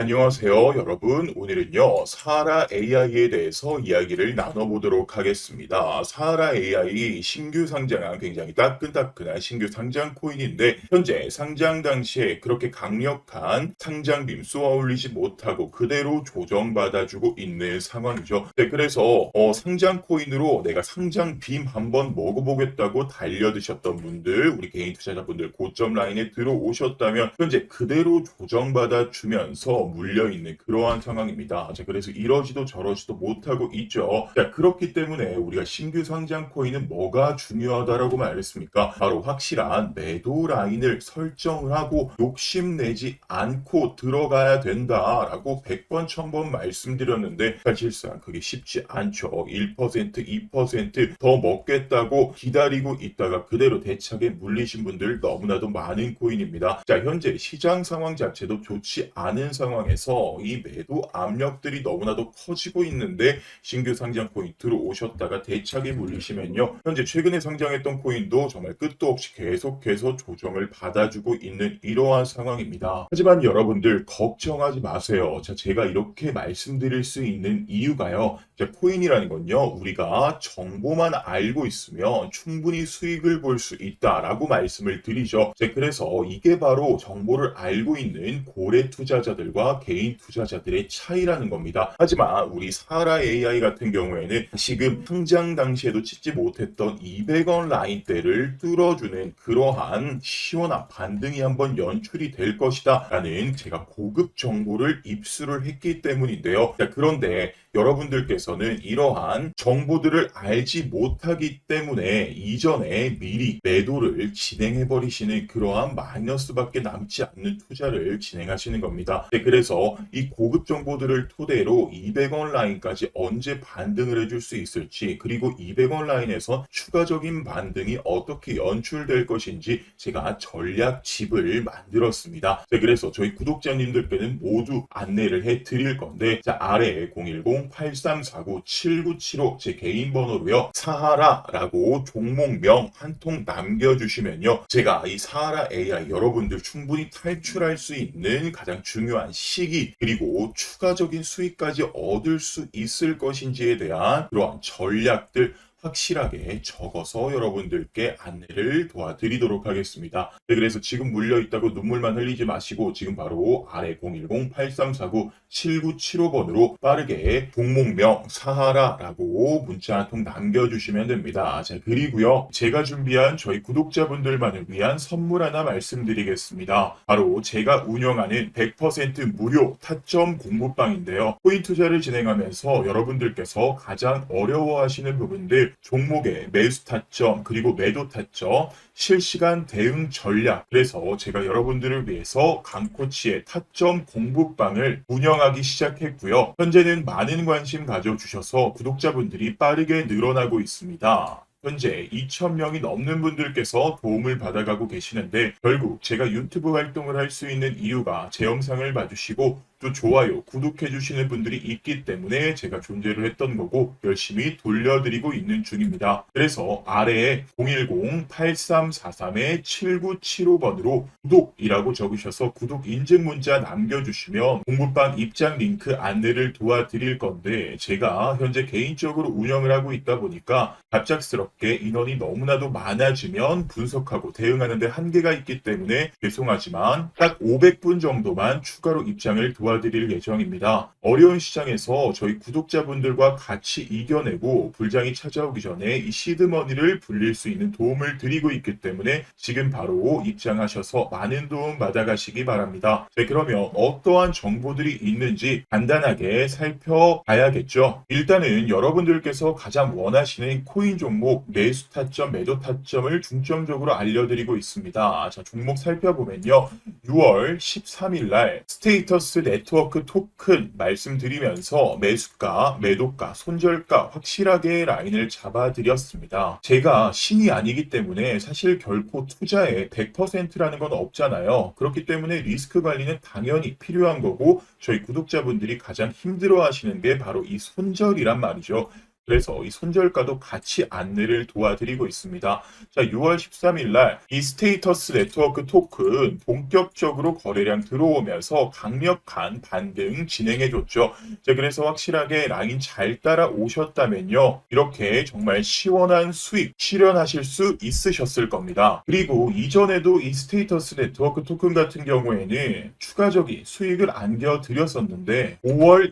안녕하세요, 여러분. 오늘은요, 사하라 AI에 대해서 이야기를 나눠보도록 하겠습니다. 사하라 AI 신규 상장한 굉장히 따끈따끈한 신규 상장 코인인데, 현재 상장 당시에 그렇게 강력한 상장빔 쏘아 올리지 못하고 그대로 조정받아주고 있는 상황이죠. 네, 그래서 어, 상장 코인으로 내가 상장빔 한번 먹어보겠다고 달려드셨던 분들, 우리 개인 투자자분들 고점 라인에 들어오셨다면, 현재 그대로 조정받아 주면서 물려 있는 그러한 상황입니다. 자, 그래서 이러지도 저러지도 못하고 있죠. 자, 그렇기 때문에 우리가 신규 상장 코인은 뭐가 중요하다라고 말했습니까? 바로 확실한 매도 라인을 설정을 하고 욕심내지 않고 들어가야 된다라고 100번, 1000번 말씀드렸는데 사실상 그게 쉽지 않죠. 1%, 2%더 먹겠다고 기다리고 있다가 그대로 대차게 물리신 분들 너무나도 많은 코인입니다. 자, 현재 시장 상황 자체도 좋지 않은 상황 에서 이 매도 압력들이 너무나도 커지고 있는데 신규 상장 코인 들어오셨다가 대차게 물리시면요. 현재 최근에 상장했던 코인도 정말 끝도 없이 계속해서 조정을 받아주고 있는 이러한 상황입니다. 하지만 여러분들 걱정하지 마세요. 자, 제가 이렇게 말씀드릴 수 있는 이유가요. 자, 코인이라는 건요. 우리가 정보만 알고 있으면 충분히 수익을 볼 수 있다라고 말씀을 드리죠. 자, 그래서 이게 바로 정보를 알고 있는 고래 투자자들과 개인 투자자들의 차이라는 겁니다. 하지만 우리 사라 AI 같은 경우에는 지금 상장 당시에도 찍지 못했던 200원 라인대를 뚫어주는 그러한 시원한 반등이 한번 연출이 될 것이다 라는 제가 고급 정보를 입수를 했기 때문인데요. 자, 그런데 여러분들께서는 이러한 정보들을 알지 못하기 때문에 이전에 미리 매도를 진행해 버리시는 그러한 마이너스밖에 남지 않는 투자를 진행하시는 겁니다. 네, 그래서 이 고급 정보들을 토대로 200원 라인까지 언제 반등을 해줄 수 있을지 그리고 200원 라인에서 추가적인 반등이 어떻게 연출될 것인지 제가 전략 집을 만들었습니다. 네, 그래서 저희 구독자님들께는 모두 안내를 해 드릴 건데 자, 아래에 010-8349-7975 제 개인 번호로요. 사하라라고 종목명 한 통 남겨주시면요. 제가 이 사하라 AI 여러분들 충분히 탈출할 수 있는 가장 중요한 시기 그리고 추가적인 수익까지 얻을 수 있을 것인지에 대한 그러한 전략들 확실하게 적어서 여러분들께 안내를 도와드리도록 하겠습니다. 네, 그래서 지금 물려있다고 눈물만 흘리지 마시고 지금 바로 아래 010-8349-7975번으로 빠르게 종목명 사하라라고 문자 한 통 남겨주시면 됩니다. 자, 그리고요. 제가 준비한 저희 구독자분들만을 위한 선물 하나 말씀드리겠습니다. 바로 제가 운영하는 100% 무료 타점 공부방인데요. 코인 투자를 진행하면서 여러분들께서 가장 어려워하시는 부분들 종목의 매수 타점 그리고 매도 타점 실시간 대응 전략 그래서 제가 여러분들을 위해서 강코치의 타점 공부방을 운영하기 시작했고요. 현재는 많은 관심 가져주셔서 구독자분들이 빠르게 늘어나고 있습니다. 현재 2,000명이 넘는 분들께서 도움을 받아가고 계시는데 결국 제가 유튜브 활동을 할 수 있는 이유가 제 영상을 봐주시고 또 좋아요, 구독해 주시는 분들이 있기 때문에 제가 존재를 했던 거고 열심히 돌려드리고 있는 중입니다. 그래서 아래에 010-8343-7975번으로 구독이라고 적으셔서 구독 인증 문자 남겨주시면 공부방 입장 링크 안내를 도와드릴 건데 제가 현재 개인적으로 운영을 하고 있다 보니까 갑작스럽게 인원이 너무나도 많아지면 분석하고 대응하는데 한계가 있기 때문에 죄송하지만 딱 500분 정도만 추가로 입장을 도와 드릴 예정입니다. 어려운 시장에서 저희 구독자분들과 같이 이겨내고 불장이 찾아오기 전에 이 시드머니를 불릴 수 있는 도움을 드리고 있기 때문에 지금 바로 입장하셔서 많은 도움 받아가시기 바랍니다. 네, 그러면 어떠한 정보들이 있는지 간단하게 살펴봐야겠죠. 일단은 여러분들께서 가장 원하시는 코인 종목 매수 타점, 매도 타점을 중점적으로 알려드리고 있습니다. 자, 종목 살펴보면요. 6월 13일 날 스테이터스 네트워크 토큰 말씀드리면서 매수가, 매도가, 손절가 확실하게 라인을 잡아드렸습니다. 제가 신이 아니기 때문에 사실 결코 투자에 100%라는 건 없잖아요. 그렇기 때문에 리스크 관리는 당연히 필요한 거고 저희 구독자분들이 가장 힘들어 하시는 게 바로 이 손절이란 말이죠. 그래서 이 손절가도 같이 안내를 도와드리고 있습니다. 자, 6월 13일 날 이 스테이터스 네트워크 토큰 본격적으로 거래량 들어오면서 강력한 반등 진행해 줬죠. 자, 그래서 확실하게 라인 잘 따라 오셨다면요. 이렇게 정말 시원한 수익 실현하실 수 있으셨을 겁니다. 그리고 이전에도 이 스테이터스 네트워크 토큰 같은 경우에는 추가적인 수익을 안겨 드렸었는데 5월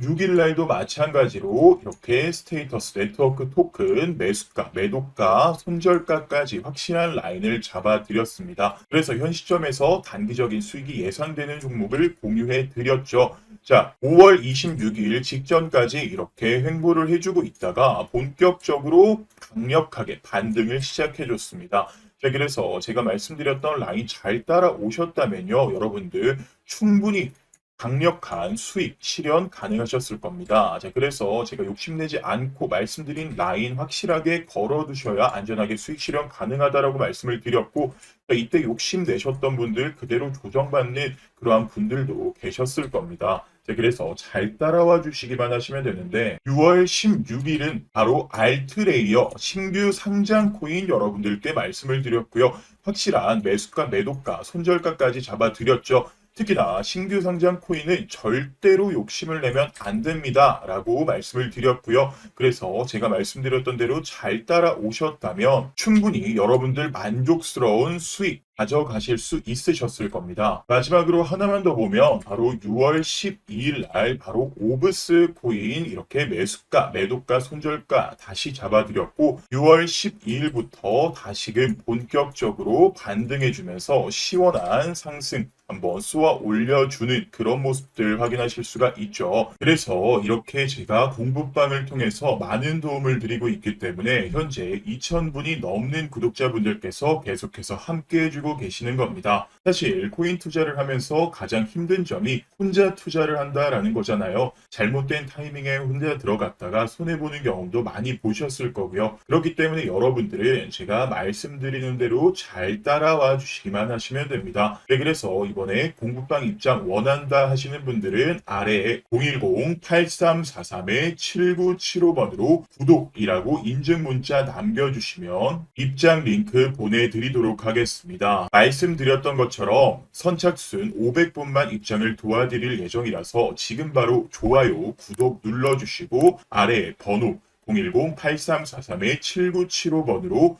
26일 날도 마찬가지로 이렇게 스테이터스 네트워크 토큰 매수가, 매도가, 손절가까지 확실한 라인을 잡아드렸습니다. 그래서 현 시점에서 단기적인 수익이 예상되는 종목을 공유해 드렸죠. 자, 5월 26일 직전까지 이렇게 횡보를 해주고 있다가 본격적으로 강력하게 반등을 시작해줬습니다. 자, 그래서 제가 말씀드렸던 라인 잘 따라오셨다면요, 여러분들 충분히 강력한 수익 실현 가능하셨을 겁니다. 자, 그래서 제가 욕심내지 않고 말씀드린 라인 확실하게 걸어두셔야 안전하게 수익 실현 가능하다라고 말씀을 드렸고, 자, 이때 욕심 내셨던 분들 그대로 조정받는 그러한 분들도 계셨을 겁니다. 자, 그래서 잘 따라와 주시기만 하시면 되는데 6월 16일은 바로 알트레이어 신규 상장 코인 여러분들께 말씀을 드렸고요. 확실한 매수가, 매도가, 손절가까지 잡아드렸죠. 특히나 신규 상장 코인은 절대로 욕심을 내면 안 됩니다. 라고 말씀을 드렸고요. 그래서 제가 말씀드렸던 대로 잘 따라오셨다면 충분히 여러분들 만족스러운 수익 가져가실 수 있으셨을 겁니다. 마지막으로 하나만 더 보면 바로 6월 12일 날 바로 오브스 코인 이렇게 매수가, 매도가, 손절가 다시 잡아드렸고 6월 12일부터 다시금 본격적으로 반등해주면서 시원한 상승 한번 쏘아 올려주는 그런 모습들 확인하실 수가 있죠. 그래서 이렇게 제가 공부방을 통해서 많은 도움을 드리고 있기 때문에 현재 2,000분이 넘는 구독자분들께서 계속해서 함께 해주고 계시는 겁니다. 사실 코인 투자를 하면서 가장 힘든 점이 혼자 투자를 한다라는 거잖아요. 잘못된 타이밍에 혼자 들어갔다가 손해보는 경험도 많이 보셨을 거고요. 그렇기 때문에 여러분들은 제가 말씀드리는 대로 잘 따라와 주시기만 하시면 됩니다. 네, 그래서 이번에 공부방 입장 원한다 하시는 분들은 아래에 010-8343-7975번으로 구독이라고 인증 문자 남겨주시면 입장 링크 보내드리도록 하겠습니다. 말씀드렸던 것처럼 선착순 500분만 입장을 도와드릴 예정이라서 지금 바로 좋아요, 구독 눌러주시고 아래 번호 010-8343-7975번으로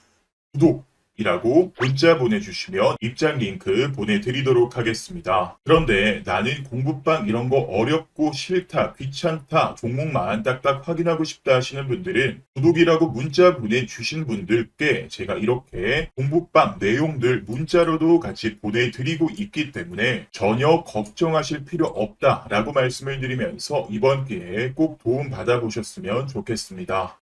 구독 이라고 문자 보내주시면 입장 링크 보내드리도록 하겠습니다. 그런데 나는 공부방 이런 거 어렵고 싫다, 귀찮다, 종목만 딱딱 확인하고 싶다 하시는 분들은 구독이라고 문자 보내주신 분들께 제가 이렇게 공부방 내용들 문자로도 같이 보내드리고 있기 때문에 전혀 걱정하실 필요 없다라고 말씀을 드리면서 이번 기회에 꼭 도움 받아보셨으면 좋겠습니다.